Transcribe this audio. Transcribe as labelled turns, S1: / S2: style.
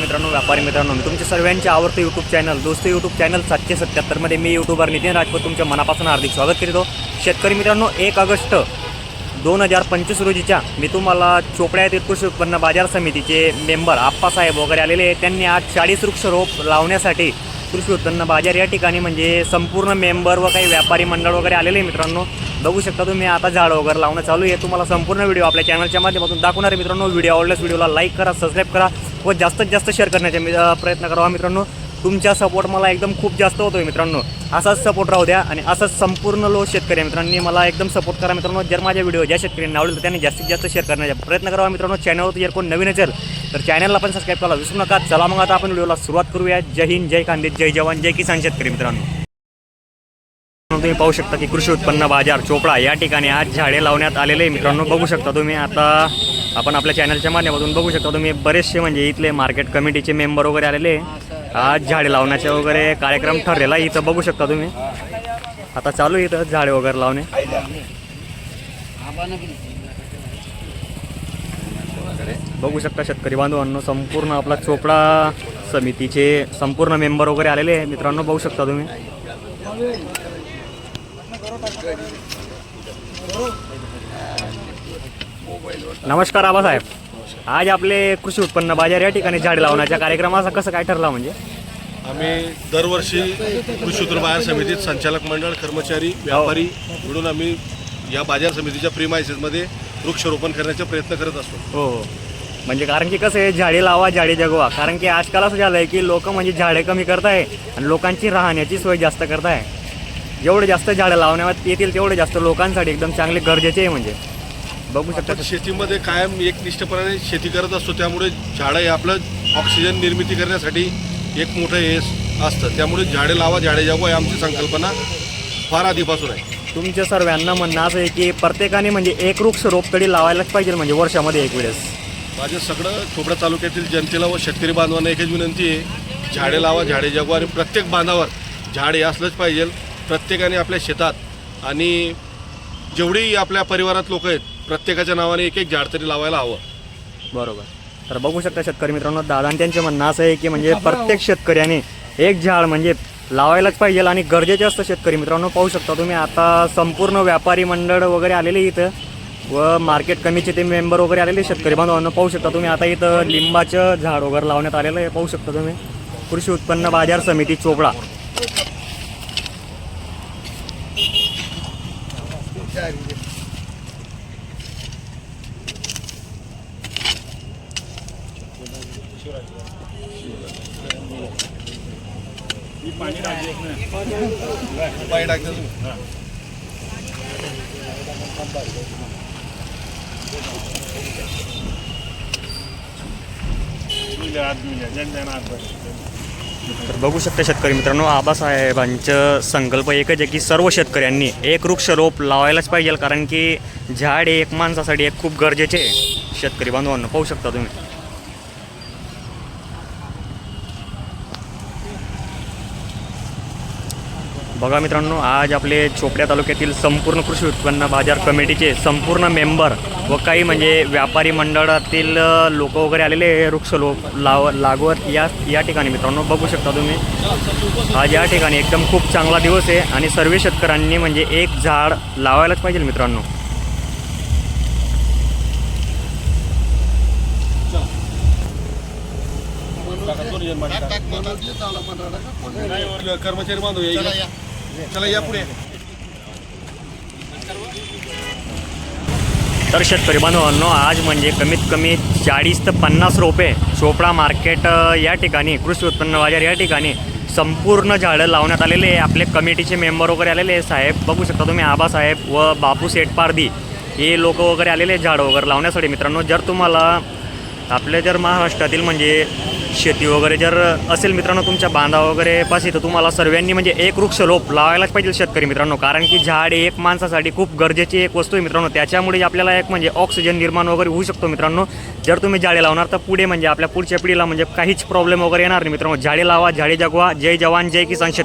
S1: मित्रांनो व्यापारी मित्रांनो मी तुमच्या सर्वांचे आवडते YouTube channel Dost YouTube channel सातशे सत्याहत्तरमध्ये मी यूट्यूबर नितीन राजपूत तुमच्या मनापासून हार्दिक स्वागत करीतो. शेतकरी मित्रांनो एक ऑगस्ट दोन हजार पंचवीस रोजीच्या मी तुम्हाला चोपड्या येथील कृषी उत्पन्न बाजार समितीचे मेंबर आप्पासाहेब वगैरे आलेले आहेत. त्यांनी आज चाळीस वृक्षरोप लावण्यासाठी कृषी उत्पन्न बाजार या ठिकाणी म्हणजे संपूर्ण मेंबर व काही व्यापारी मंडळ वगैरे आलेले आहे मित्रांनो. बघू शकता तुम्ही आता झाड वगैरे लावणं चालू आहे. तुम्हाला संपूर्ण व्हिडिओ आपल्या चॅनलच्या माध्यमातून दाखवणार मित्रांनो. व्हिडिओ आवडल्यास व्हिडिओला लाईक करा सबस्क्राईब करा. व जास्तीत जास्त शेअर करण्याचा मी- प्रयत्न करावा मित्रांनो. तुमचा सपोर्ट मला एकदम खूप जास्त होतोय मित्रांनो. असाच सपोर्ट राहू द्या आणि असंच संपूर्ण लो शेतकरी मित्रांनी. मला एकदम सपोर्ट करा मित्रांनो. जर माझ्या व्हिडिओ ज्या शेतकऱ्यांनी आवडेल तर त्यांनी जास्तीत जास्त शेअर करण्याचा प्रयत्न करावा मित्रांनो. चॅनलवर जर कोण नवीन असेल तर चॅनलला पण सबस्क्राईब करायला विसरू नका. चला मग आता आपण व्हिडिओला सुरुवात करूया. जय हिंद जय खांदे जय जवान जय किसान शेतकरी मित्रांनो. तुम्ही पाहू शकता की कृषी उत्पन्न बाजार चोपडा या ठिकाणी आज झाडे लावण्यात आलेले मित्रांनो. बघू शकता तुम्ही आता आपण आपल्या चॅनलच्या माध्यमातून बघू शकता तुम्ही बरेचसे म्हणजे इथले मार्केट कमिटीचे मेंबर वगैरे आलेले आज झाडे लावण्याचे वगैरे कार्यक्रम ठरलेला आहे. इथं बघू शकता तुम्ही. आता चालू आहे इथं झाडे वगैरे लावणे. बघू शकता शेतकरी बांधवांनो संपूर्ण आपला चोपडा समितीचे संपूर्ण मेंबर वगैरे आलेले आहे. मित्रांनो बघू शकता तुम्ही. नमस्कार आबासाहेब. आज आपले कृषी उत्पन्न बाजार या ठिकाणी झाड लावण्याच्या कार्यक्रमाचा कसं काय ठरला म्हणजे?
S2: आम्ही दरवर्षी कृषी उत्तर बाजार समितीत संचालक मंडळ कर्मचारी व्यापारी मिळून आम्ही या बाजार समितीच्या प्रीमायसेसमध्ये वृक्षारोपण करण्याचा प्रयत्न करत असतो.
S1: हो हो. म्हणजे कारण की कसं आहे झाडे लावा झाडे जगवा. कारण की आजकाल असं झालं आहे की लोक म्हणजे झाडे कमी करताय आणि लोकांची राहण्याची सोय जास्त करताय. जेवढे जास्त झाडं लावण्यात येतील तेवढे जास्त लोकांसाठी एकदम चांगले गरजेचे आहे म्हणजे. बघू शकता.
S2: आपण शेतीमध्ये कायम एकनिष्ठपणाने शेती करत असतो त्यामुळे झाडं हे आपलं ऑक्सिजन निर्मिती करण्यासाठी एक मोठं हे असतं. त्यामुळे झाडे लावा झाडे जगवा ही आमची संकल्पना फार आधीपासून आहे.
S1: तुमच्या सर्वांना म्हणणं असं आहे की प्रत्येकाने म्हणजे एक वृक्ष रोप तरी लावायलाच पाहिजे म्हणजे वर्षामध्ये एक वेळेस.
S2: माझं सगळं चोपडा तालुक्यातील जनतेला व शेतकरी बांधवांना एकच विनंती आहे झाडे लावा झाडे जगवा आणि प्रत्येक बांधावर झाड असलंच पाहिजे. प्रत्येकाने आपल्या शेतात आणि जेवढी आपल्या परिवारात लोक आहेत प्रत्येकाच्या नावाने एक एक झाड तरी लावायला हवं.
S1: बरोबर. तर बघू शकता शेतकरी मित्रांनो दादा आणि त्यांचे म्हणणं असं आहे की म्हणजे प्रत्येक शेतकऱ्याने एक झाड म्हणजे लावायलाच पाहिजे आणि गरजेचे असतं शेतकरी मित्रांनो पाहू शकता तुम्ही आता संपूर्ण व्यापारी मंडळ वगैरे आलेले इथं व मार्केट कमीचे ते मेंबर वगैरे आलेले शेतकरी बांधवांना पाहू शकता तुम्ही आता इथं लिंबाचं झाड वगैरे लावण्यात आलेलं आहे पाहू शकता तुम्ही. कृषी उत्पन्न बाजार समिती चोपडा. güzeldi.
S3: पाणी टाकले
S2: पाणी टाकतो हां
S3: आत मिळल्या जण जण आत बस
S1: तर बघू शकता शेतकरी मित्रांनो आबासाहेबांचं संकल्प एकच आहे की सर्व शेतकऱ्यांनी एक वृक्ष रोप लावायलाच पाहिजे कारण की झाड हे एक माणसासाठी एक खूप गरजेचे आहे. शेतकरी बांधवांना पाहू शकता तुम्ही. बघा मित्रांनो आज आपले चोपड्या तालुक्यातील संपूर्ण कृषी उत्पन्न बाजार कमिटीचे संपूर्ण मेंबर व काही म्हणजे व्यापारी मंडळातील लोक वगैरे आलेले वृक्ष लोक लाव लागवड या या ठिकाणी मित्रांनो बघू शकता तुम्ही. आज या ठिकाणी एकदम खूप चांगला दिवस आहे आणि सर्व शेतकऱ्यांनी म्हणजे एक झाड लावायलाच पाहिजे मित्रांनो.
S2: कर्मचारी बांधव या चला या पुढे.
S1: तर शेतकरी बांधवांनो आज म्हणजे कमीत कमी चाळीस ते पन्नास रोपे चोपडा मार्केट या ठिकाणी कृषी उत्पन्न बाजार या ठिकाणी संपूर्ण झाडं लावण्यात आलेले आहे. आपले कमिटीचे मेंबर वगैरे आलेले आहे साहेब बघू शकता तुम्ही आबासाहेब व बापू सेठ पारदी हे लोक वगैरे आलेले आहेत झाडं वगैरे लावण्यासाठी. मित्रांनो जर तुम्हाला आपल्या जर महाराष्ट्रातील म्हणजे शेती वगैरे जर असेल मित्रांनो तुमच्या बांधा वगैरे पाशी तर तुम्हाला सर्वांनी म्हणजे एक वृक्ष रोप लावायलाच पाहिजे शेतकरी मित्रांनो. कारण की झाड हे एक माणसासाठी खूप गरजेची एक वस्तू आहे मित्रांनो. त्याच्यामुळे आपल्याला एक म्हणजे ऑक्सिजन निर्माण वगैरे होऊ शकतो मित्रांनो. जर तुम्ही झाडे लावणार तर पुढे म्हणजे आपल्या पुढच्या पिढीला म्हणजे काहीच प्रॉब्लेम वगैरे येणार नाही मित्रांनो. झाडे लावा झाडे जगवा. जय जवान जय किसान